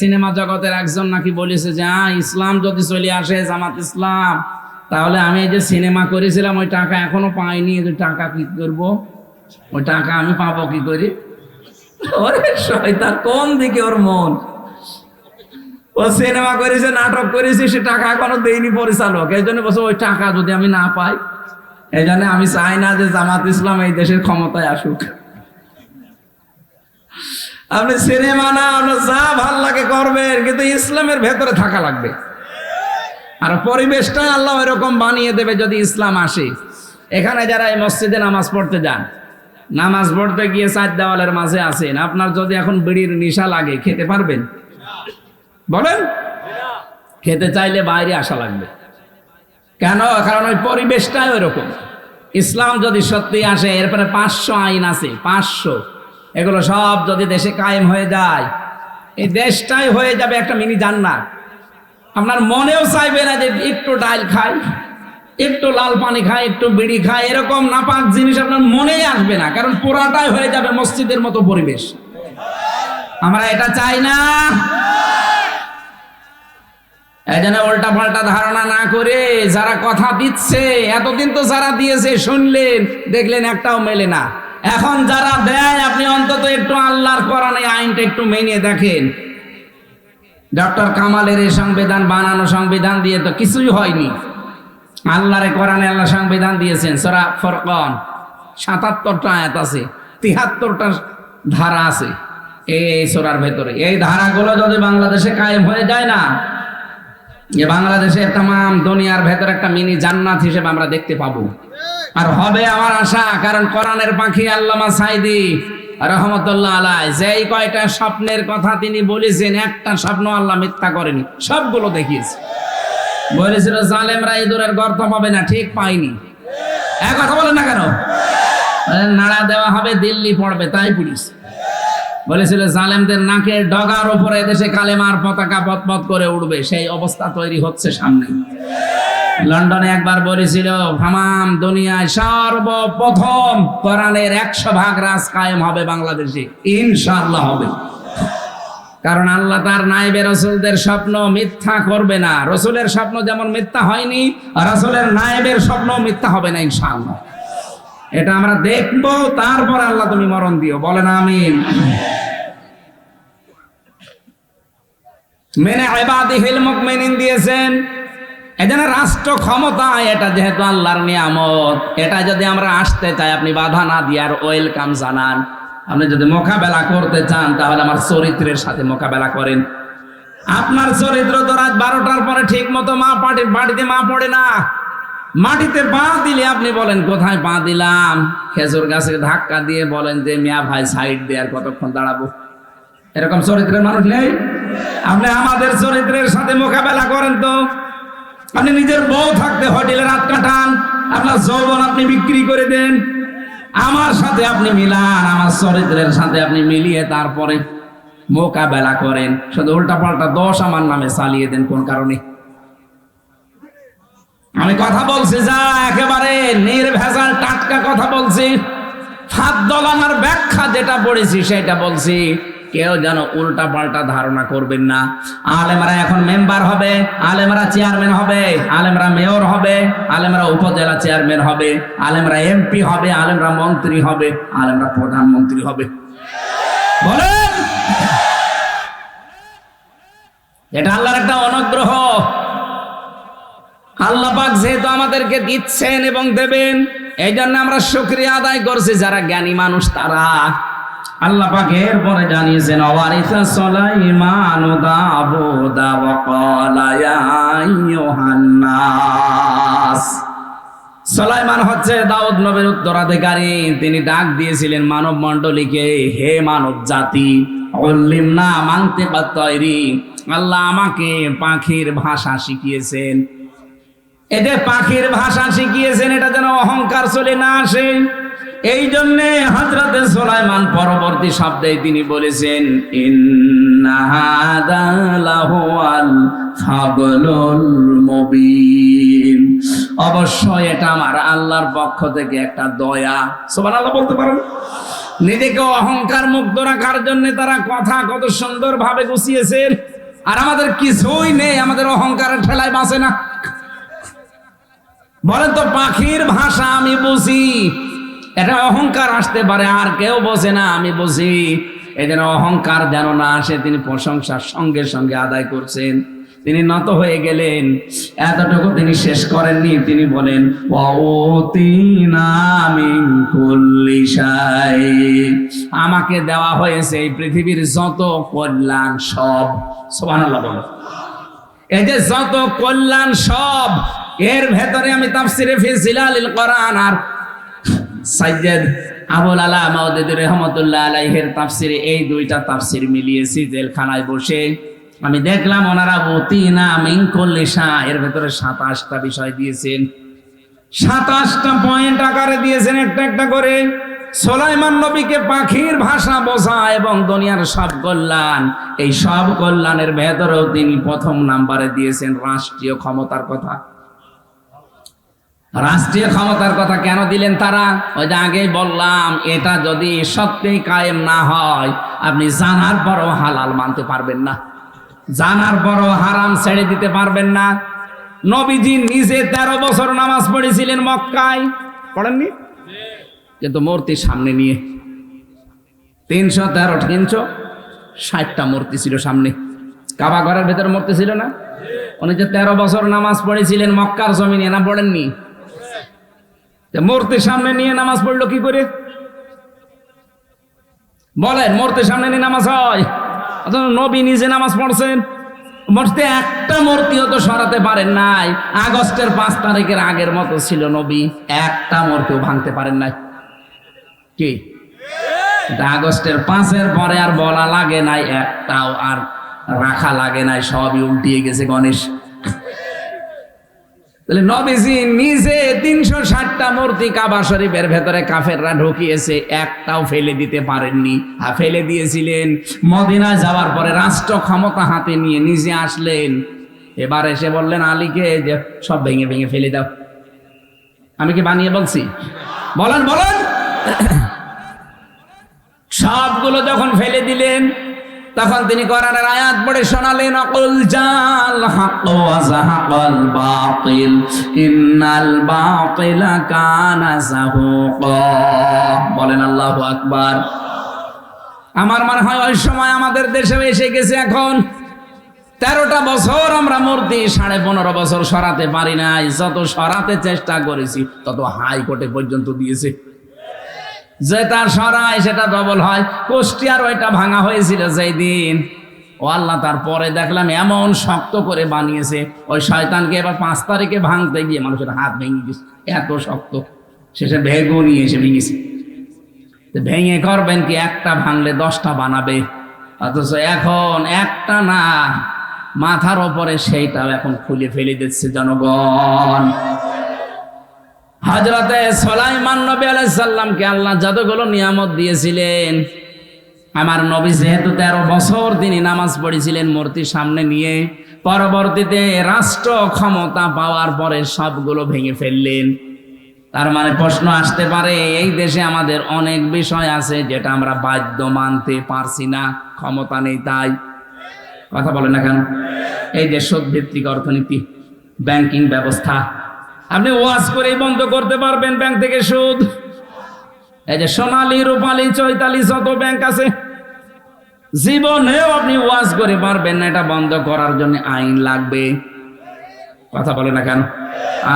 Cinema জগতের একজন নাকি বলেছে যে হ্যাঁ ইসলাম যদি চলে আসে, জামাত ইসলাম, তাহলে আমি যে সিনেমা করেছিলাম, ওই টাকা এখনও পাইনি টাকা কি করব? ওই টাকা আমি পাবো কি করি? ওরে কোন দিকে ওর মন? ও সিনেমা করেছে, নাটক করেছে, সে টাকা এখনও দেয়নি পরিচালক। এই জন্য বলছে, ওই টাকা যদি আমি না পাই, এই জন্য আমি চাই না যে জামাত ইসলাম এই দেশের ক্ষমতায় আসুক। আপনি সিনেমা না আপনার যা ভালো লাগে করবেন, কিন্তু ইসলামের ভেতরে থাকা লাগবে। আর পরিবেশটা আল্লাহ এরকম বানিয়ে দেবে যদি ইসলাম আসে। এখানে যারা এই মসজিদে নামাজ পড়তে যান, নামাজ পড়তে গিয়ে চার দেওয়ালের মাঝে আছেন, আপনার যদি এখন বিড়ির নেশা লাগে, খেতে পারবেন? বলেন? খেতে চাইলে বাইরে আসা লাগবে। কেন? কারণ ওই পরিবেশটাই ওইরকম। ইসলাম যদি সত্যি আসে, এরপরে পাঁচশো আইন আছে, পাঁচশো। এগুলো সব যদি দেশে কায়েম হয়ে যায়, এই দেশটাই হয়ে যাবে একটা মিনি জান্নাত। আপনার মনেও চাইবে না যে একটু ডাল খাই, একটু লাল পানি খাই, একটু বিড়ি খাই, এরকম নাপাক জিনিস আপনার মনেই আসবে না, কারণ পুরাটাই হয়ে যাবে মসজিদের মতো পরিবেশ। আমরা এটা চাই না। এই জন্য উল্টা পাল্টা ধারণা না করে যারা কথা দিচ্ছে, এতদিন তো যারা দিয়েছে শুনলেন, দেখলেন একটাও মেলে না। এখন যারা দেয়, আপনি অন্তত একটু আল্লাহর কোরআনে আইনটা একটু মেনে দেখেন। ডক্টর কামালের এই সংবিধান বানানো সংবিধান দিয়ে তো কিছুই হয়নি। আল্লাহরে কোরআনে আল্লাহ সংবিধান দিয়েছেন, সরা ফরকন। সাতাত্তরটা আয়াত আছে, তিহাত্তরটা ধারা আছে এই এই সোরার ভেতরে। এই ধারাগুলো যদি বাংলাদেশে কায়েম হয়ে যায় না যে বাংলাদেশে তাম, দুনিয়ার ভেতরে একটা মিনি জান্নাত হিসেবে আমরা দেখতে পাবো। আর হবে আমার আশা, কারণ কোরআনের পাখি আল্লামা সাইদি রহমতুল্লাহ আলাই, যেই কয়টা স্বপ্নের কথা তিনি বলেছেন, একটা স্বপ্ন আল্লাহ মিথ্যা করেনি, সবগুলো দেখিয়েছে। বলেছিল, জালেমরা ইঁদুরের গর্ত পাবে না, ঠিক পাইনি এক কথা বলেন না কেন? নাড়া দেওয়া হবে, দিল্লি পড়বে, তাই পুলিশ। বলেছিল, জালেমদের নাকের ডগার উপরে দেশে কালেমার পতাকা পথপথ করে উঠবে, সেই অবস্থা তৈরি হচ্ছে সামনে লন্ডনে একবার বলেছিল, হামাম দুনিয়ায় সর্বপ্রথম কোরআনের একশো ভাগ রাজ কায়েম হবে বাংলাদেশে। ইনশাআল্লাহ হবে। কারণ আল্লাহ তার নাইবে রসুলদের স্বপ্ন মিথ্যা করবে না। রসুলের স্বপ্ন যেমন মিথ্যা হয়নি, রসুলের নাইবের স্বপ্ন মিথ্যা হবে না, ইনশাআল্লাহ। এটা আমরা দেখব, তারপর আল্লাহ তুমি মরণ দিও। বলেন, আমিন। মেনে ইবাদিহিল মুকমিনিন দিয়েছেন। এজন্য রাষ্ট্র ক্ষমতা, এটা যেহেতু আল্লাহর নিয়ামত, এটা যদি আমরা আসতে চাই, আপনি বাধা না দিয়ে আর ওয়েলকাম জানান। আপনি যদি মোকাবেলা করতে চান, তাহলে আমার চরিত্রের সাথে মোকাবেলা করেন। আপনার চরিত্র তো রাত বারোটার পরে ঠিক মতো মা পাটি, বাড়িতে মা পড়ে না। মাটিতে পা দিলে আপনি বলেন, কোথায় পা দিলাম? খেজুর গাছে ধাক্কা দিয়ে বলেন যে, মিয়া ভাই, সাইড দিয়ে আর কতক্ষণ দাঁড়াবো? এরকম চরিত্রের মানুষ নেই? আপনি আমাদের চরিত্রের সাথে মোকাবেলা করেন তো। আপনি নিজের বউ থাকতে হোটেলে রাত কাটান, আপনার যৌবন আপনি বিক্রি করে দেন। আমার সাথে আপনি মিলান, আমার চরিত্রের সাথে আপনি মিলিয়ে তারপরে মোকাবেলা করেন। শুধু উল্টা পাল্টা দোষ আমার নামে চালিয়ে দেন কোন কারণে? আমি কথা বলছি যা, একেবারে নির্ভেজাল, টাটকা কথা বলছি। হাত দলানার ব্যাখ্যা যেটা পড়েছি, সেটা বলছি। কেউ যেন উল্টা পাল্টা ধারণা করবেন না। আলেমরা এখন মেম্বার হবে, আলেমরা চেয়ারম্যান হবে, আলেমরা মেয়র হবে, আলেমরা উপজেলা চেয়ারম্যান হবে, আলেমরা এমপি হবে, আলেমরা মন্ত্রী হবে, আলেমরা প্রধানমন্ত্রী হবে। বলেন! এটা আল্লাহর একটা অনুগ্রহ। আল্লাহ পাক যেহেতু আমাদেরকে দিচ্ছেন এবং দেবেন এই জন্য আমরা শুক্রিয়া আদায় করছি, যারা জ্ঞানী মানুষ তারা। আল্লাহ পাক এরপরে জানিয়েছেন অবারিসা সুলাইমান দাবুদা ওয়া ক্বালা ইয়া হচ্ছে দাউদ নবীর উত্তরাধিকারী। তিনি ডাক দিয়েছিলেন মানব মণ্ডলীকে হে মানব জাতি অল্লিম না মানতে তৈরি। আল্লাহ আমাকে পাখির ভাষা শিখিয়েছেন। এতে পাখির ভাষা শিখিয়েছেন, এটা যেন অহংকার চলে না আসে। এই জন্যে হজরতে সোলাইমান পরবর্তী শব্দে তিনি বলেছেন অবশ্যই এটা আমার আল্লাহর পক্ষ থেকে একটা দয়া। সুবহানাল্লাহ বলতে পারেন। নিজেকে অহংকার মুক্ত রাখার জন্য তারা কথা কত সুন্দর ভাবে গুছিয়েছেন। আর আমাদের কিছুই নেই, আমাদের অহংকারের ঠেলায় বাঁচে না। বলেন তো, পাখির ভাষা আমি বুঝি। এটা অহংকার আসতে পারে, আর কেউ বোঝে না, আমি এই যেন অহংকার যেন না আসে, তিনি প্রশংসার সঙ্গে সঙ্গে আদায় করছেন। তিনি নত হয়ে গেলেন। এতটুকু তিনি শেষ করেননি। তিনি বলেন, "ওয়াউতিনা মিন আমাকে দেওয়া হয়েছে এই পৃথিবীর যত কল্যাণ সব। সুবহানাল্লাহ এই যে যত কল্যাণ সব, এর ভেতরে আমি তাফসিরে ফি কোরআন আর সাইয়েদ আবুল আলা মাউদুদ রহমতুল্লাহ আলাইহির তাফসিরে এই দুইটা তাফসির মিলিয়েছি জেলখানায় বসে। আমি দেখলাম ওনারা অতিনা মিনকুল্লিশা এর ভেতরে সাতাশটা বিষয় দিয়েছেন। সাতাশটা পয়েন্ট আকারে দিয়েছেন একটা একটা করে। সোলাইমান নবীকে পাখির ভাষা বোঝা এবং দুনিয়ার সব কল্যাণ, এই সব কল্যাণের ভেতরেও তিনি প্রথম নাম্বারে দিয়েছেন রাষ্ট্রীয় ক্ষমতার কথা। রাষ্ট্রীয় ক্ষমতার কথা কেন দিলেন তারা? ওই যে আগেই বললাম, এটা যদি সত্যিই কায়েম না হয়, আপনি জানার পরও হালাল মানতে পারবেন না। জানার পরও হারাম ছেড়ে দিতে পারবেন না। নবীজি নিজে তেরো বছর নামাজ পড়েছিলেন মক্কায়। পড়েননি? কিন্তু মূর্তির সামনে নিয়ে। তিনশো তেরো তিনশো ষাটটা মূর্তি ছিল সামনে। কাবা ঘরের ভেতরে মূর্তি ছিল না? উনি যে তেরো বছর নামাজ পড়েছিলেন মক্কার জমিনে, না পড়েননি? মূর্তির সামনে নিয়ে নামাজ পড়ল কি করে? বলেন মূর্তির সামনে নিয়ে নামাজ হয়। নবী নিজে নামাজ পড়ছেন। মূর্তি একটা মূর্তিও তো সরাতে পারেন নাই। আগস্টের পাঁচ তারিখের আগের মতো ছিল নবী। একটা মূর্তিও ভাঙতে পারেন নাই। কি? আগস্টের পাঁচের পরে আর বলা লাগে নাই, একটাও আর রাখা লাগে নাই, সবই উল্টিয়ে গেছে গণেশ। তাহলে নবীজি নিজে তিনশো ষাটটা মূর্তি কাবা শরীফের ভেতরে কাফেররা ঢুকিয়েছে, একটাও ফেলে দিতে পারেননি। ফেলে দিয়েছিলেন। মদিনা যাওয়ার পরে রাষ্ট্র ক্ষমতা হাতে নিয়ে নিজে আসলেন। এবার এসে বললেন, আলীকে যে সব ভেঙে ভেঙে ফেলে দাও। আমি কি বানিয়ে বলছি? বলেন বলেন। সবগুলো যখন ফেলে দিলেন তখন তিনি কোরআনের আয়াত পড়ে শোনালেন, অকুল জাল হাক ওয়া জাহাকাল বাতিল, ইন্নাল বাতিলা কানা জাহুকা বলেন, আল্লাহু আকবার। আমার মনে হয় ওই সময় আমাদের দেশে এসে গেছে এখন। তেরোটা বছর আমরা মূর্তি, সাড়ে পনেরো বছর সরাতে পারি নাই। যত সরাতে চেষ্টা করেছি, তত হাইকোর্টে পর্যন্ত দিয়েছে। যেটা সরায় সেটা ডবল হয়। কুষ্টিয়ার ওইটা ভাঙা হয়েছিল সেই দিন ও আল্লাহ তারপরে দেখলাম এমন শক্ত করে বানিয়েছে। ওই শয়তানকে এবার পাঁচ তারিখে ভাঙতে গিয়ে মানুষের হাত ভেঙে গেছে এত শক্ত। শেষে ভেগো নিয়ে এসে ভেঙেছে। ভেঙে করবেন কি? একটা ভাঙলে দশটা বানাবে। অথচ এখন একটা না, মাথার ওপরে সেইটাও এখন খুলে ফেলে দিচ্ছে জনগণ। হজরতে সোলাইমান নবী আলাইসাল্লামকে আল্লাহ যতগুলো নিয়ামত দিয়েছিলেন, আমার নবী যেহেতু তেরো বছর তিনি নামাজ পড়েছিলেন মূর্তি সামনে নিয়ে, পরবর্তীতে রাষ্ট্র ক্ষমতা পাওয়ার পরে সবগুলো ভেঙে ফেললেন। তার মানে প্রশ্ন আসতে পারে, এই দেশে আমাদের অনেক বিষয় আছে যেটা আমরা বাধ্য মানতে পারছি না, ক্ষমতা নেই তাই। কথা বলে না কেন? এই সুদ ভিত্তিক অর্থনীতি, ব্যাংকিং ব্যবস্থা ওয়াজ করেই বন্ধ করতে পারবেন ব্যাংক থেকে সুদ। এই যে সোনালী, রূপালী, চৈতালি যত ব্যাংক আছে, জীবনেও আপনি ওয়াজ করে পারবেন না, এটা বন্ধ করার জন্য আইন লাগবে। কথা বলে না কেন?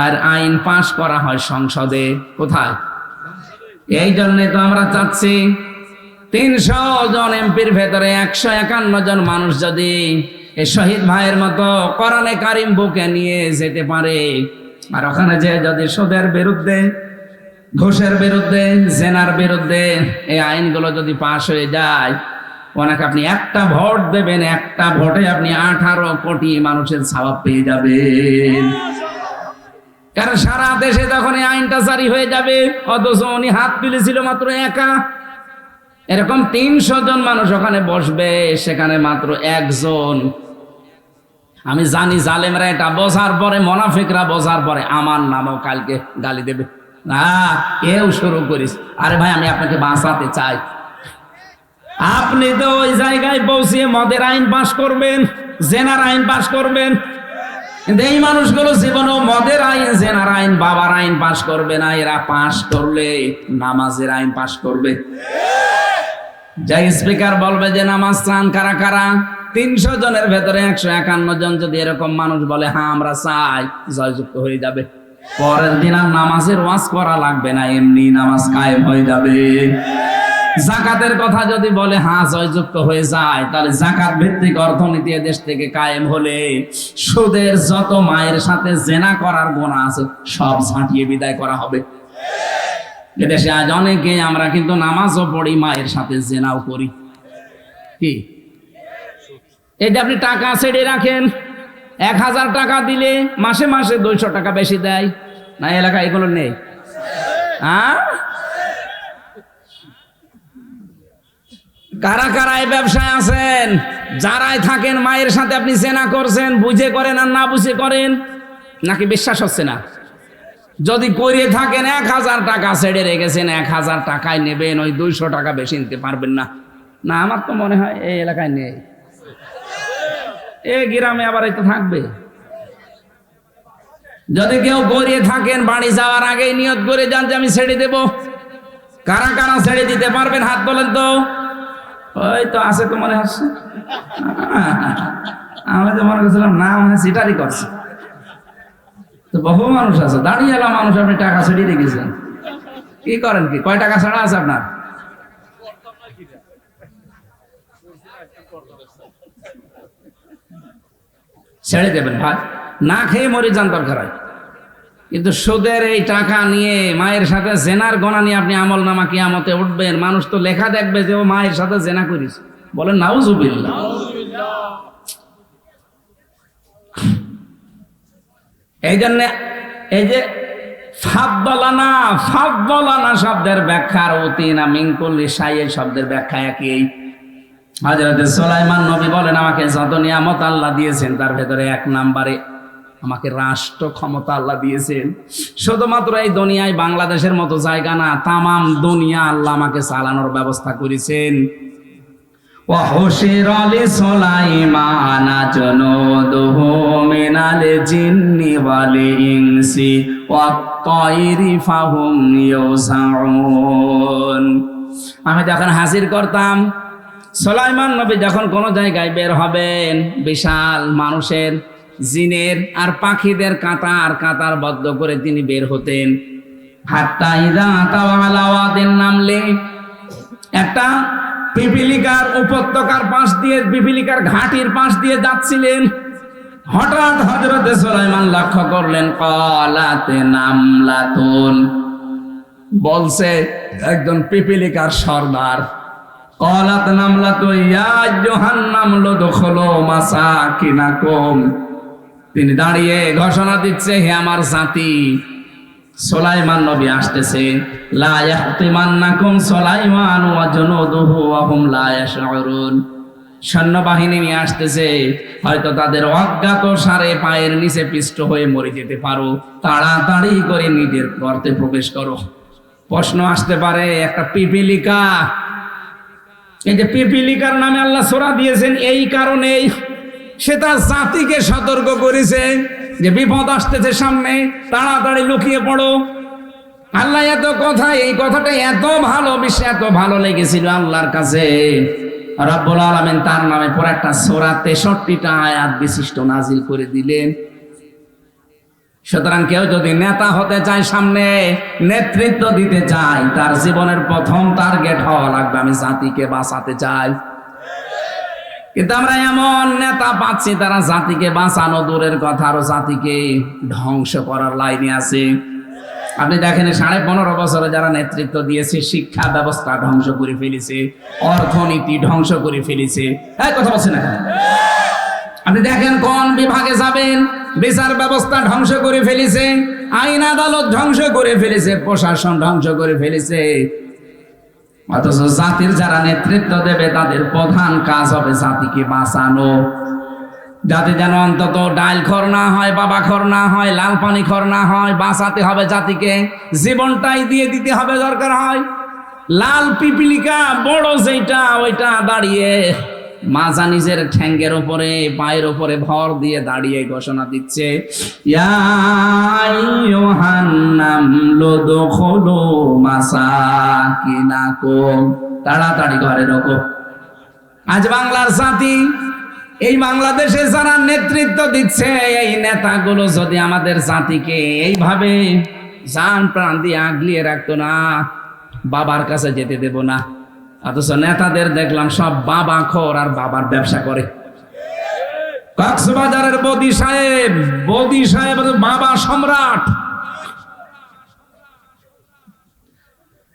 আর আইন পাশ করা হয় সংসদে, কোথায়? এই জন্যে তো আমরা চাচ্ছি তিনশো জন এমপির ভেতরে একশো একান্ন জন মানুষ যদি এই শহীদ ভাইয়ের মতো কোরআনে কারিম বুকে নিয়ে যেতে পারে আর ওখানে যে যদি সুদের বিরুদ্ধে, ঘোষের বিরুদ্ধে, জেনার বিরুদ্ধে এই আইনগুলো যদি পাশ হয়ে যায়, ওনাকে আপনি একটা ভোট দেবেন, একটা ভোটে আপনি আঠারো কোটি মানুষের স্বভাব পেয়ে যাবেন। কারণ সারা দেশে তখন এই আইনটা জারি হয়ে যাবে, অথচ উনি হাত তুলেছিল মাত্র একা। এরকম তিনশো জন মানুষ ওখানে বসবে, সেখানে মাত্র একজন আমি জানি জালেমরা এটা বোঝার পরে, মোনাফিকরা বোঝার পরে আমার নামও কালকে গালি দেবে। না, কেউ শুরু করিস। আরে ভাই, আমি আপনাকে বাঁচাতে চাই। আপনি তো ওই জায়গায় পৌঁছিয়ে মদের আইন পাশ করবেন, জেনার আইন পাশ করবেন। কিন্তু এই মানুষগুলো জীবনে মদের আইন, জেনার আইন, বাবার আইন পাশ করবে না। এরা পাশ করলে নামাজের আইন পাশ করবে। যাই স্পিকার বলবে যে, নামাজ চান কারা কারা? তিনশো জনের ভেতরে একশো একান্ন জন যদি এরকম মানুষ বলে হ্যাঁ আমরা চাই, জয়যুক্ত হয়ে যাবে। পরের দিন আর নামাজের ওয়াজ করা লাগবে না, এমনি নামাজ কায়েম হয়ে যাবে। জাকাতের কথা যদি বলে হ্যাঁ জয়যুক্ত হয়ে যায়, তাহলে জাকাত ভিত্তিক অর্থনীতি দেশ থেকে কায়েম হলে সুদের যত মায়ের সাথে জেনা করার গোনা আছে, সব ছাঁটিয়ে বিদায় করা হবে। এদেশে আজ অনেকে, আমরা কিন্তু নামাজও পড়ি, মায়ের সাথে জেনাও করি। কি? এই যে আপনি টাকা ছেড়ে রাখেন, এক হাজার টাকা দিলে মাসে মাসে দুইশো টাকা বেশি দেয়। না এলাকা এগুলো নেই। হ্যাঁ? কারা কারা এই ব্যবসায় আছেন? যারাই থাকেন, মায়ের সাথে আপনি জেনা করছেন, বুঝে করেন আর না বুঝে করেন, নাকি বিশ্বাস হচ্ছে না? যদি করে থাকেন, এক হাজার টাকা ছেড়ে রেখেছেন, এক হাজার টাকায় নেবেন, ওই দুইশো টাকা বেশি নিতে পারবেন না। না, আমার তো মনে হয় এই এলাকায় নেই। এ গ্রামে আবার তো থাকবে। যদি কেউ গড়িয়ে থাকেন, বাড়ি যাওয়ার আগেই নিয়ত করে যান যে আমি ছেড়ে দেব। কারা কারা ছেড়ে দিতে পারবেন, হাত বলেন তো। ওই তো আছে তো মনে হচ্ছে। আমি তো মনে করছিলাম, না, মনে হয় সিটারি করছে। তো বহু মানুষ আছে, দাঁড়িয়ে মানুষ, আপনি টাকা ছেড়ে রেখেছেন কি করেন কি? কয় টাকা ছাড়া আছে আপনার? ছেড়ে দেবেন ভাই। না খেয়ে মরে যান দরকার হয় কিন্তু সুদের এই টাকা নিয়ে মায়ের সাথে জেনার গণা নিয়ে আপনি আমল নামা কিয়ামতে উঠবেন, মানুষ তো লেখা দেখবে যে ও মায়ের সাথে জেনা করিস বলেন, নাউজুবিল্লাহ। এই জন্য এই যে ফাব্বলানা ফাব্বলানা শব্দের ব্যাখ্যার অতিনা মিঙ্কুল শব্দের ব্যাখ্যা একই। হজরত সোলাইমান নবী বলেন আমাকে যত নিয়ামত আল্লাহ দিয়েছেন তার ভেতরে এক নাম্বারে আমাকে রাষ্ট্র ক্ষমতা আল্লাহ দিয়েছেন শুধুমাত্র এই দুনিয়ায় বাংলাদেশের মতো জায়গা না তামাম দুনিয়া আল্লাহ আমাকে চালানোর ব্যবস্থা করেছেন وحشر لسليمان جنوده من الجن والإنس والطير فهم يوزعون আমি যখন হাজির করতাম সোলাইমান নবী যখন কোনো জায়গায় বের হবেন, বিশাল মানুষের জিনের আর পাখিদের কাতার কাতার বদ্ধ করে তিনি বের হতেন। হাত্তা ইদা আতাওয়ালাওয়াদের নামলে একটা পিপিলিকার উপত্যকার পাশ দিয়ে, পিপিলিকার ঘাটির পাশ দিয়ে যাচ্ছিলেন। হঠাৎ হজরতে সোলাইমান লক্ষ্য করলেন, কলাতে নামলাতুন। বলছে, একজন পিপিলিকার সর্দার। কলাত তো ইয়াহান নামলো দখলো মাসা কিনা কম তিনি দাঁড়িয়ে ঘোষণা দিচ্ছে, হে আমার জাতি, সোলাইমান নবী আসতেছে। লা ইয়াহতিমান্নাকুম সোলাইমান ওয়া জুনুদুহু ওয়া হুম লা ইয়াশউরুন। সৈন্যবাহিনী নিয়ে আসতেছে, হয়তো তাদের অজ্ঞাত সারে পায়ের নিচে পিষ্ট হয়ে মরে যেতে পারো। তাড়াতাড়ি করে নিজের গর্তে প্রবেশ করো। প্রশ্ন আসতে পারে, একটা পিপিলিকা এই যে পিপিলিকার নামে আল্লাহ সোরা দিয়েছেন, এই কারণেই সে তার জাতিকে সতর্ক করেছে যে বিপদ আসতেছে সামনে, তাড়াতাড়ি লুকিয়ে পড়ো। আল্লাহ এত কথা, এই কথাটা এত ভালো, বিশ্বে এত ভালো লেগেছিল আল্লাহর কাছে। রব্বুল আলমেন তার নামে পর একটা সোরা তেষট্টিটা আয়াত বিশিষ্ট নাজিল করে দিলেন। সুতরাং কেউ যদি নেতা হতে চায় সামনে, নেতৃত্ব দিতে চায়, তার জীবনের প্রথম টার্গেট হওয়া লাগবে আমি জাতিকে বাঁচাতে চাই। কিন্তু আমরা এমন নেতা পাচ্ছি, তারা জাতিকে বাঁচানো দূরের কথা, আরও জাতিকে ধ্বংস করার লাইনে আছে। আপনি দেখেন, সাড়ে পনেরো বছরে যারা নেতৃত্ব দিয়েছে, শিক্ষা ব্যবস্থা ধ্বংস করে ফেলেছে, অর্থনীতি ধ্বংস করে ফেলেছে। কথা বলছেন না আপনি দেখেন, কোন বিভাগে যাবেন? বিচার ব্যবস্থা ধ্বংস করে ফেলেছে, আইন আদালত ধ্বংস করে ফেলেছে, প্রশাসন ধ্বংস করে ফেলেছে। অথচ জাতির যারা নেতৃত্ব দেবে, তাদের প্রধান কাজ হবে জাতিকে বাঁচানো। যাতে যেন অন্তত ডাইল খর না হয়, বাবা খর না হয়, লাল পানি খর না হয়, বাঁচাতে হবে জাতিকে। জীবনটাই দিয়ে দিতে হবে দরকার হয়। লাল পিপিলিকা বড় যেটা ওইটা দাঁড়িয়ে মাজা নিজের ঠ্যাঙ্গের ওপরে পায়ের ওপরে ভর দিয়ে দাঁড়িয়ে ঘোষণা দিচ্ছে তাড়াতাড়ি ঘরে ঢোকো। আজ বাংলার জাতি, এই বাংলাদেশে যারা নেতৃত্ব দিচ্ছে, এই নেতাগুলো যদি আমাদের জাতিকে এইভাবে জান প্রাণ দিয়ে আগলিয়ে রাখতো না, বাবার কাছে যেতে দেব না। অথচ নেতাদের দেখলাম সব বাবা খোর আর বাবার ব্যবসা করে। কক্সবাজারের বদি সাহেব বদি সাহেব বাবা সম্রাট।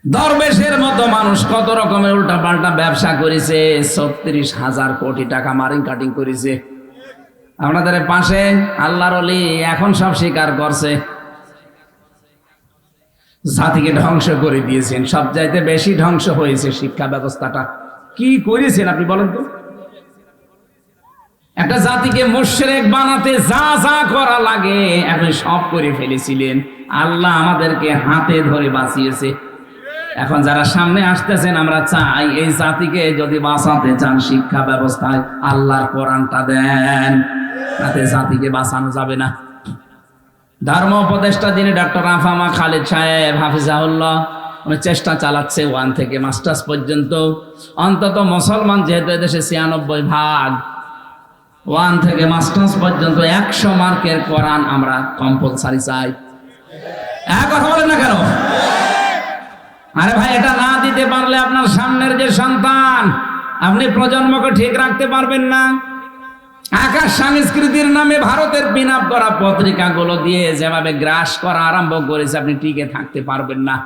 দরবেশের মতো মানুষ কত রকমের উল্টা পাল্টা ব্যবসা করেছে, ছত্রিশ হাজার কোটি টাকা মারিং কাটিং করেছে। আপনাদের পাশে আল্লাহর অলি এখন সব স্বীকার করছে। জাতিকে ধ্বংস করে দিয়েছেন, সব চাইতে বেশি ধ্বংস হয়েছে শিক্ষা ব্যবস্থাটা। কি করেছেন আপনি বলেন তো? একটা জাতিকে মুশরেক বানাতে যা যা করা লাগে আপনি সব করে ফেলেছিলেন। আল্লাহ আমাদেরকে হাতে ধরে বাঁচিয়েছে। এখন যারা সামনে আসতেছেন, আমরা চাই এই জাতিকে যদি বাঁচাতে চান শিক্ষা ব্যবস্থায়, আল্লাহর কোরআনটা দেন। তাতে জাতিকে বাঁচানো যাবে না। ধর্ম উপদেষ্টা যিনি ডক্টর আফামা খালিদ সাহেব হাফিজাউল্লাহ উনি চেষ্টা চালাচ্ছে ওয়ান থেকে মাস্টার্স পর্যন্ত। অন্তত মুসলমান যেহেতু এদেশে ছিয়ানব্বই ভাগ, ওয়ান থেকে মাস্টার্স পর্যন্ত একশো মার্কের কোরআন আমরা কম্পালসারি চাই। এক কথা বলেন না কেন? আরে ভাই, এটা না দিতে পারলে আপনার সামনের যে সন্তান, আপনি প্রজন্মকে ঠিক রাখতে পারবেন না। আকাশ সংস্কৃতির নামে ভারতের পিন আপ করা পত্রিকাগুলো দিয়ে যেভাবে গ্রাস করা আরম্ভ করেছে, আপনি টিকে থাকতে পারবেন না।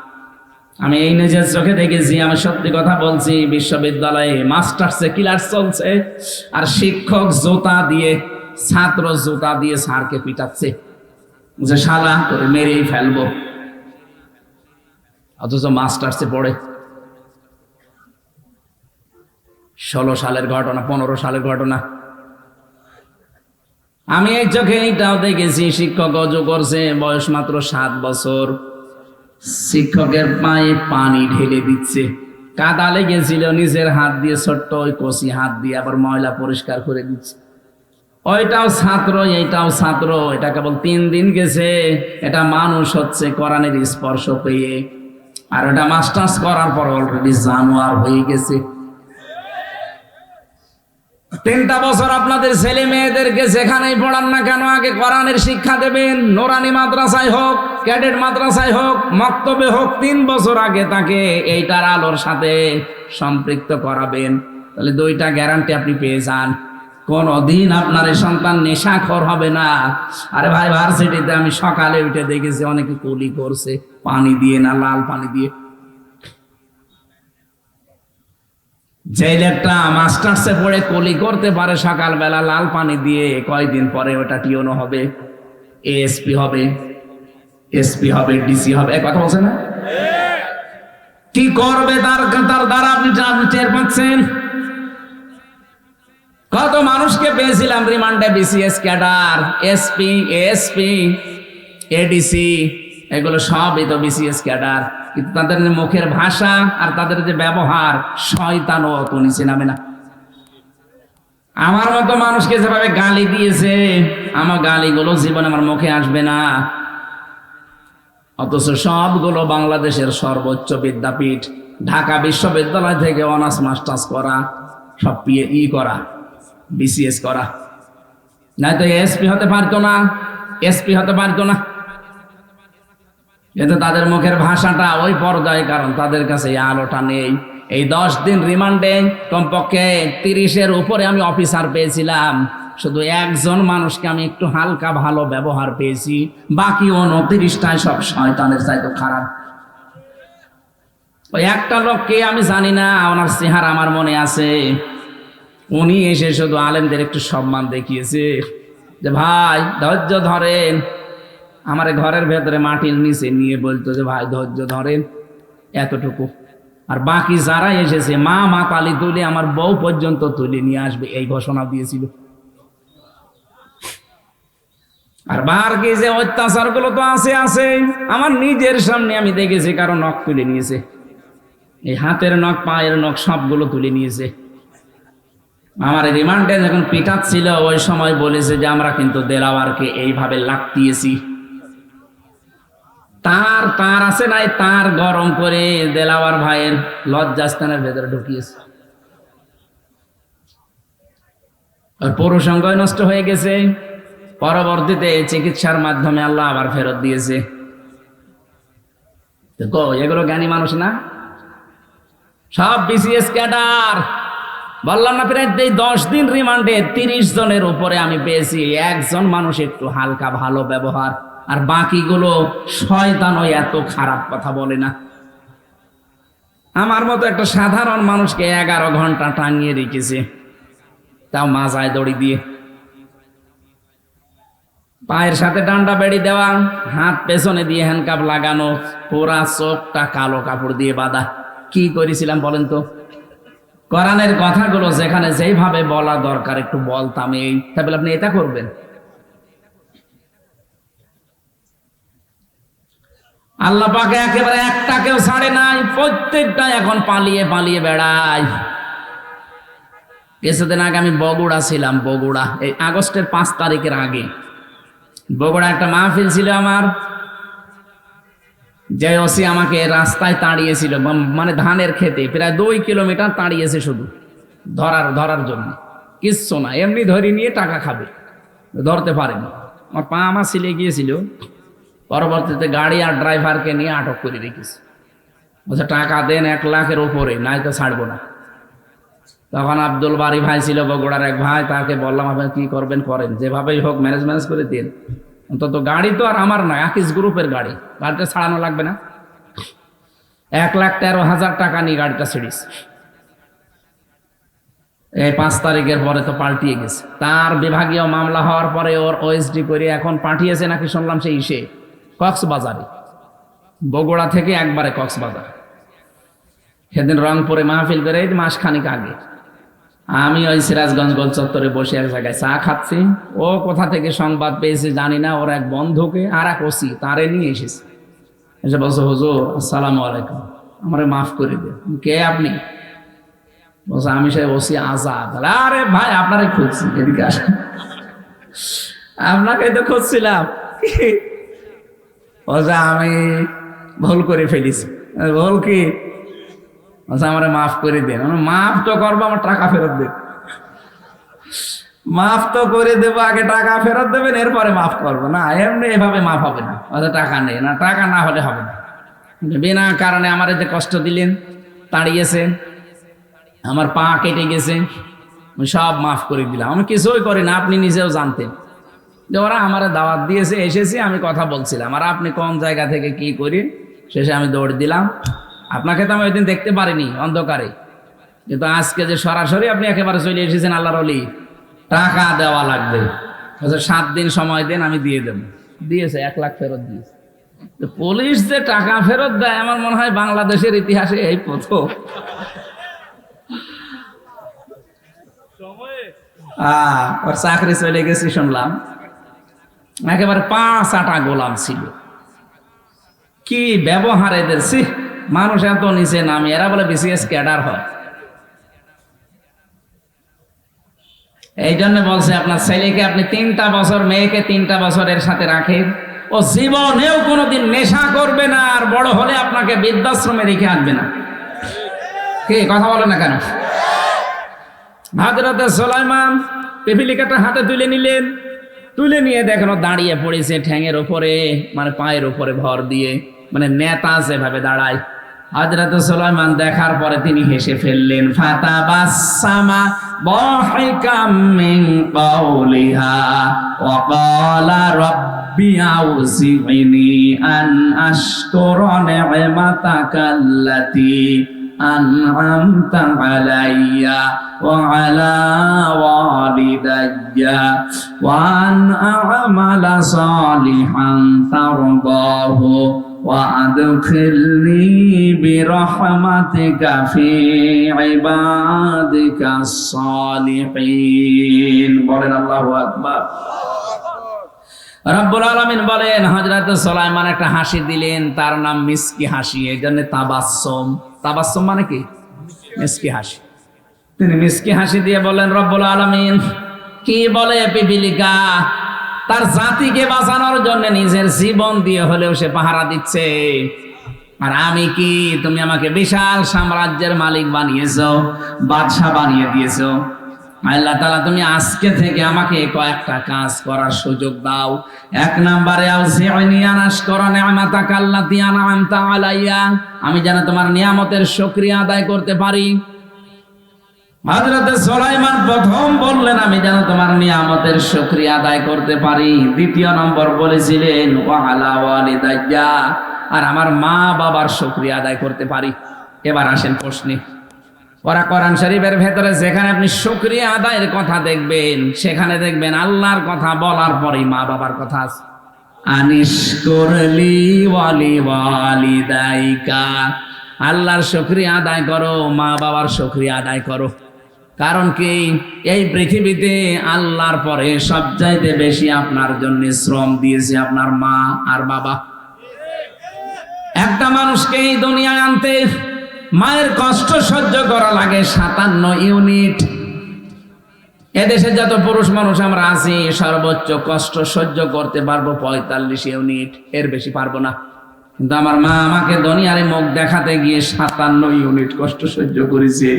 আমি এই নিজের চোখে দেখেছি, আমি সত্যি কথা বলছি, বিশ্ববিদ্যালয়ে মাস্টার্সে ক্লাস চলছে, আর শিক্ষক জোতা দিয়ে, ছাত্র জোতা দিয়ে স্যারকে পিটাচ্ছে। যে শালা করে মেরেই ফেলব। অথচ মাস্টার্সে পড়ে। ষোলো সালের ঘটনা, পনেরো সালের ঘটনা। আমি এই চোখে এইটাও দেখেছি, শিক্ষক অজু করছে, বয়স মাত্র সাত বছর। শিক্ষকের পায়ে পানি ঢেলে দিচ্ছে। কাদা লেগেছিল, নিজের হাত দিয়ে ছোট্ট ওই কষি হাত দিয়ে আবার ময়লা পরিষ্কার করে দিচ্ছে। ওইটাও ছাত্র, এইটাও ছাত্র, এটা কেবল তিন দিন গেছে, এটা মানুষ হচ্ছে কোরআনের স্পর্শ পেয়ে। আর ওটা মাস্টার্স করার পর অলরেডি জানোয়ার হয়ে গেছে। তিনটা বছর আপনাদের ছেলে মেয়েদেরকে যেখানেই পড়ান না কেন, আগে কোরআনের শিক্ষা দেবেন, নোরানি মাদ্রাসায় হোক, ক্যাডেট মাদ্রাসায় হোক, মক্তবে হোক, তিন বছর আগে তাকে এইটার আলোর সাথে সম্পৃক্ত করাবেন। তাহলে দুইটা গ্যারান্টি আপনি পেয়ে যান। কোনদিন আপনার সন্তান নেশাখর হবে না। আরে ভাই ভার্সিটিতে আমি সকালে উঠে দেখেছি, অনেকে কুলি করছে, পানি দিয়ে না, লাল পানি দিয়ে। যে লোকটা মাস্টার্সে পড়ে কলি করতে পারে সকালবেলা, লাল পানি দিয়ে কয়দিন পরে ওটা টিওনো হবে এএসপি হবে এসপি হবে ডিসি হবে। কথা বলছে না? কি করবে তার তার দ্বারা আপনি আপনি টের পাচ্ছেন? কত মানুষকে পেয়েছিলাম রিমান্ডে BCS cadre SP SP ADC এগুলো সবই তো বিসিএস ক্যাডার। কিন্তু তাদের যে মুখের ভাষা আর তাদের যে ব্যবহার, শয়তানও অত নিচে নামে না। আমার মতো মানুষকে যেভাবে গালি দিয়েছে, আমার গালিগুলো জীবনে আমার মুখে আসবে না। অথচ সবগুলো বাংলাদেশের সর্বোচ্চ বিদ্যাপীঠ, ঢাকা বিশ্ববিদ্যালয় থেকে অনার্স, মাস্টার্স করা, সব পিএ ই করা বিসিএস করা। নয়তো এসপি হতে পারতো না এসপি হতে পারতো না। কিন্তু তাদের মুখের ভাষাটা ওই পর্দায়, কারণ তাদের কাছে এই আলোটা নেই। এই দশ দিন রিমান্ডে কমপক্ষে তিরিশের উপরে আমি অফিসার পেয়েছিলাম। শুধু একজন মানুষকে আমি একটু হালকা ভালো ব্যবহার পেয়েছি। বাকি উনত্রিশটায় সব শয়তানের চাইতে খারাপ। ওই একটা লোককে আমি জানি না, ওনার চেহারা আমার মনে আছে। উনি এসে শুধু আলেমদের একটু সম্মান দেখিয়েছে। যে ভাই, ধৈর্য ধরেন। আমার ঘরের ভেতরে মাটির নিচে নিয়ে বলতো যে, ভাই, ধৈর্য ধরেন এতটুকু। আর বাকি যারা এসেছে, মা মা কালী তুলে আমার বউ পর্যন্ত তুলে নিয়ে আসবে, এই ঘোষণা দিয়েছিল। আর বার কি যে অত্যাচারগুলো তো আছে আছে। আমার নিজের সামনে আমি দেখেছি কারও নখ তুলে নিয়েছে। এই হাতের নখ, পায়ের নখ, সবগুলো তুলে নিয়েছে। আমার রিমান্ডে যখন পিটাচ্ছিল, ওই সময় বলেছে যে, আমরা কিন্তু দেলাওয়ারকে এইভাবে লাগতিয়েছি তার তার আছে নাই, তার গরম করে দেলাওয়ার ভাইয়ের লজ্জাস্থানের ভেতরে ঢুকিয়েছে। ওর পুরুষঙ্গ নষ্ট হয়ে গেছে। পরবর্তীতে চিকিৎসার মাধ্যমে আল্লাহ আবার ফেরত দিয়েছে। কো এগুলো জ্ঞানী মানুষ না? সব বিসিএস ক্যাডার। বললাম না, প্রায় এই দশ দিন রিমান্ডে তিরিশ জনের উপরে আমি পেয়েছি। একজন মানুষ একটু হালকা, ভালো ব্যবহার। আর বাকিগুলো শয়তান ওই এত খারাপ কথা বলে না। আমার মতো একটা সাধারণ মানুষকে এগারো ঘণ্টা টাঙিয়ে রেখেছে। তাও মাজায় দড়ি দিয়ে। পায়ের সাথে ডান্ডা বেড়ি দেওয়া, হাত পেছনে দিয়ে হ্যান্ডকাপ লাগানো পোড়া চোখটা কালো কাপড় দিয়ে বাঁধা। কি করেছিলাম বলেন তো? কোরআনের কথাগুলো যেখানে যেইভাবে বলা দরকার, একটু বলতাম এই। তাহলে আপনি এটা করবেন? আল্লাহ পাকে একেবারে একটা কেউ ছাড়ে নাই, প্রত্যেকটা এখন পালিয়ে পালিয়ে বেড়ায়। কিছুদিন আগে আমি বগুড়া ছিলাম, বগুড়া। এই আগস্টের পাঁচ তারিখের আগে। বগুড়া একটা মাহফিল ছিল আমার। যে ওসি আমাকে রাস্তায় তাড়িয়েছিল মানে ধানের খেতে। প্রায় দুই কিলোমিটার তাড়িয়েছে শুধু, ধরার ধরার জন্য। কিচ্ছু না, এমনি ধরে নিয়ে টাকা খাবে। ধরতে পারেনি। আমার পা আমার সিলে গিয়েছিল। পরবর্তীতে গাড়ি আর ড্রাইভারকে নিয়ে আটক করে রেখেছে। বলছে, টাকা দেন এক লাখের উপরে, নাই তো ছাড়বো না। তখন আব্দুল বাড়ি ভাই ছিল বগুড়ার এক ভাই, তাকে বললাম, আপনি কি করবেন, করেন। যেভাবেই হোক ম্যানেজ ম্যানেজ করে দিন। অন্তত গাড়ি তো আর আমার নয়, আকিস গ্রুপের গাড়ি। গাড়িটা ছাড়ানো লাগবে না। এক লাখ তেরো হাজার টাকা নিয়ে গাড়িটা ছিড়িস এই পাঁচ তারিখের পরে তো পাল্টিয়ে গেছে। তার বিভাগীয় মামলা হওয়ার পরে ওর ওএসডি করে এখন পাঠিয়েছে নাকি শুনলাম সেই ইসে। কক্সবাজারে। বগুড়া থেকে একবারে কক্সবাজার। সেদিন রংপুরে মাহফিল করে মাস খানিক আগে। আমি ওই সিরাজগঞ্জ গোল চত্বরে বসে এক জায়গায় চা খাচ্ছি। ও কোথা থেকে সংবাদ পেয়েছে জানি না, ওর এক বন্ধুকে আর এক ওসি, তারে নিয়ে এসেছে। এসে বলছে, হুজুর, আসসালামু আলাইকুম। আমারে মাফ করে দে। কে আপনি? বলছে, আমি সে ওসি আজাদ। আরে ভাই, আপনারে খুঁজছি। এদিকে আপনাকে তো খুঁজছিলাম। বলছে আমি ভুল করে ফেলিছি। ভুল কি? বলছে আমারে মাফ করে দেন। মাফ তো করব, আমার টাকা ফেরত দেন। মাফ তো করে দেবো, আগে টাকা ফেরত দেবেন, এরপরে মাফ করব। না, এমনি এভাবে মাফ হবে না। অত টাকা নেই। না, টাকা না হলে হবে না। বিনা কারণে আমার যে কষ্ট দিলেন, তাড়িয়েছে, আমার পা কেটে গেছে সব মাফ করে দিলাম। আমি কিছুই করি না, আপনি নিজেও জানতেন। যে ওরা আমার দাওয়াত দিয়েছে, এসেছি, আমি কথা বলছিলাম। আর আপনি কোন জায়গা থেকে কি করি শেষে আমি দৌড় দিলাম। আপনাকে তো আমি ওই দিন দেখতে পারিনি, অন্ধকারে। কিন্তু আজকে যে সরাসরি আপনি একেবারে চলে এসেছেন আল্লাহর অলি টাকা দেওয়া লাগবে। সাত দিন সময় দেন, আমি দিয়ে দেবো। দিয়েছে, এক লাখ ফেরত দিয়েছে। পুলিশ যে টাকা ফেরত দেয়, আমার মনে হয় বাংলাদেশের ইতিহাসে এই প্রথম। চাকরি চলে গেছি শুনলাম। একেবারে পাঁচ আটা গোলাম ছিল। কি ব্যবহার এদের? সি মানুষ এত নিচে নামে, এরা বলে বিসিএস ক্যাডার হয়। এই জন্য বলছে, আপনার ছেলেকে আপনি তিনটা বছর, মেয়েকে তিনটা বছরের সাথে রাখেন। ও জীবনেও কোনোদিন নেশা করবে না, আর বড় হলে আপনাকে বৃদ্ধাশ্রমে রেখে আনবে না। কে, কথা বলে না কেন? হাজরতে সোলাইমান পিপিলিকাটা হাতে তুলে নিলেন। তুলে নিয়ে দেখেন দাঁড়িয়ে পড়েছে ঠ্যাঙের ওপরে মানে পায়ের ওপরে ভর দিয়ে মানে নেতা সেভাবে দাঁড়ায়। হজরত সুলাইমান দেখার পরে তিনি হেসে ফেললেন ফাতা বাসামা বহিকাম মিন কাউলিহা ওয়া ক্বালা রাব্বি আউজিনি আন আশকুরা নি'মাতাকাল্লাতী أنعمت علي وعلى والدي وأن أعمل صالحا ترضاه وأدخلني برحمتك في عبادك الصالحين بولن الله أكبر রব্বুল আলমিন বলেন হজরত সোলাইমান একটা হাসি দিলেন তার নাম মিসকি হাসি এই জন্য তাবাসম তাবাসম মানে কি? মিসকি হাসি। তিনি মিসকি হাসি দিয়ে বলেন রব্বুল আলমিন, কি বলে পিপিলিকা? তার জাতিকে বাঁচানোর জন্য নিজের জীবন দিয়ে হলেও সে পাহারা দিচ্ছে। আর আমি কি? তুমি আমাকে বিশাল সাম্রাজ্যের মালিক বানিয়েছো, বাদশাহ বানিয়ে দিয়েছ। আল্লাহ তালা তুমি আজকে থেকে আমাকে কয়েকটা কাজ করার সুযোগ দাও। এক নম্বরে আমি যেন তোমার নিয়ামতের সক্রিয়া আদায় করতে পারি। হজরতে সোলাইমান প্রথম বললেন, আমি যেন তোমার নিয়ামতের সক্রিয়া আদায় করতে পারি। দ্বিতীয় নম্বর বলেছিলেন আর আমার মা বাবার সক্রিয়া আদায় করতে পারি। এবার আসেন প্রশ্নে। ওরা কোরআন শরীফের ভেতরে যেখানে আপনি শুক্রিয়া আদায়ের কথা দেখবেন, সেখানে দেখবেন আল্লাহর কথা বলার পরেই মা বাবার কথা আছে। আনিস করলি ওয়ালি ওয়ালিদাইকা। আল্লাহর শুক্রিয়া আদায় করো মা বাবার শুক্রিয়া আদায় করো। কারণ কি? এই পৃথিবীতে আল্লাহর পরে সবচাইতে বেশি আপনার জন্য শ্রম দিয়েছে আপনার মা আর বাবা। একটা মানুষকে এই দুনিয়ায় আনতে মায়ের কষ্ট সহ্য করা লাগে সাতান্ন ইউনিট। এদেশে যত পুরুষ মানুষ আমরা আছি, সর্বোচ্চ কষ্ট সহ্য করতে পারব পঁয়তাল্লিশ ইউনিট। এর বেশি পারব না। কিন্তু আমার মা আমাকে দুনিয়ারে মুখ দেখাতে গিয়ে সাতান্ন ইউনিট কষ্ট সহ্য করেছে।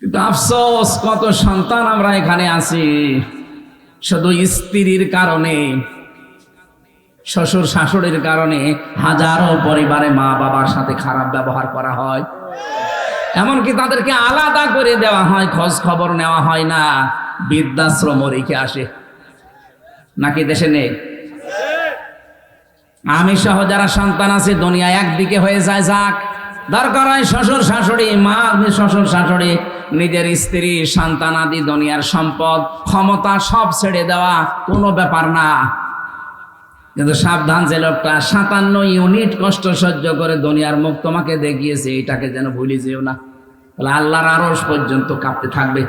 কিন্তু আফসোস, কত সন্তান আমরা এখানে আছি। শুধু স্ত্রীর কারণে শ্বশুর শাশুড়ির কারণে হাজারো পরিবারে মা বাবার সাথে খারাপ ব্যবহার করা হয়। এমনকি তাদেরকে আলাদা করে দেওয়া হয়, খোঁজ খবর নেওয়া হয় না। বৃদ্ধাশ্রম রেখে আসে। নাকি দেশে নেই? আমি সহ যারা সন্তান আছে, দুনিয়া একদিকে হয়ে যায়, যাক। দরকার হয় শ্বশুর শাশুড়ি, মা, শ্বশুর শাশুড়ি, নিজের স্ত্রী, সন্তান আদি, দুনিয়ার সম্পদ, ক্ষমতা সব ছেড়ে দেওয়া, কোনো ব্যাপার না। কিন্তু সাবধান যে লোকটা সাতান্ন ইউনিট কষ্ট সহ্য করে দুনিয়ার মুখ তোমাকে দেখিয়েছে, এটাকে যেন ভুলে যেও না। তাহলে আল্লাহর আরস পর্যন্ত কাঁপতে থাকবে।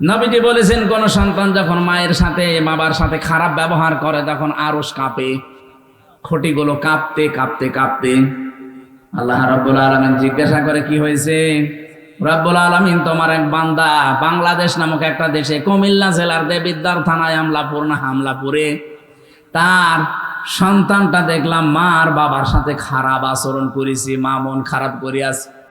নবীজি বলেছেন, কোন সন্তান যখন মায়ের সাথে, বাবার সাথে খারাপ ব্যবহার করে, তখন আরস কাঁপে। খটিগুলো কাঁপতে কাঁপতে কাঁপতে। আল্লাহ রব্বুল আলমিন জিজ্ঞাসা করে, কি হয়েছে? রব্বুল আলমিন, তোমার এক বান্দা বাংলাদেশ নামক একটা দেশে কুমিল্লা জেলার দেবিদ্দার থানায় হামলাপুর না হামলাপুরে তার সন্তানটা দেখলাম মা আর বাবার সাথে খারাপ আচরণ করেছি মা মন খারাপ করিয়াছে।